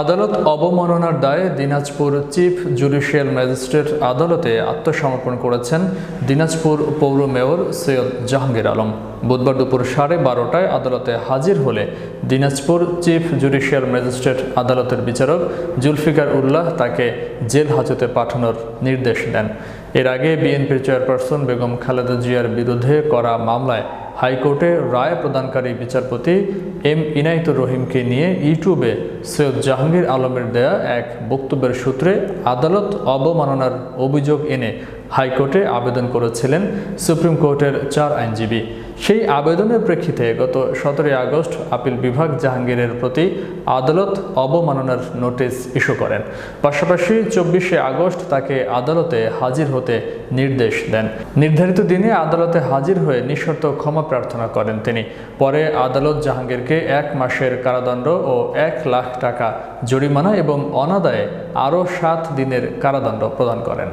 আদালত অবমাননার দায়ে দিনাজপুর চিফ জুডিশিয়াল ম্যাজিস্ট্রেট আদালতে আত্মসমর্পণ করেছেন দিনাজপুর পৌর মেয়র সৈয়দ জাহাঙ্গীর আলম। বুধবার দুপুর সাড়ে বারোটায় আদালতে হাজির হলে দিনাজপুর চিফ জুডিশিয়াল ম্যাজিস্ট্রেট আদালতের বিচারক জুলফিকার উল্লাহ তাকে জেল হাজতে পাঠানোর নির্দেশ দেন। এর আগে বিএনপির চেয়ারপারসন বেগম খালেদা জিয়ার বিরুদ্ধে করা মামলায় হাইকোর্টে রায় প্রদানকারী বিচারপতি এম ইনাইতুর রহিমকে নিয়ে ইউটিউবে সৈয়দ জাহাঙ্গীর আলমের দেয়া এক বক্তব্যের সূত্রে আদালত অবমাননার অভিযোগ এনে হাইকোর্টে আবেদন করেছিলেন সুপ্রিম কোর্টের চার আইনজীবী। সেই আবেদনের প্রেক্ষিতে গত সতেরোই আগস্ট আপিল বিভাগ জাহাঙ্গীরের প্রতি আদালত অবমাননার নোটিশ ইস্যু করেন। পাশাপাশি চব্বিশে আগস্ট তাকে আদালতে হাজির হতে নির্দেশ দেন। নির্ধারিত দিনে আদালতে হাজির হয়ে নিঃশর্ত ক্ষমা প্রার্থনা করেন তিনি। পরে আদালত জাহাঙ্গীরকে এক মাসের কারাদণ্ড ও এক লাখ টাকা জরিমানা এবং অনাদায়ে আরও সাত দিনের কারাদণ্ড প্রদান করেন।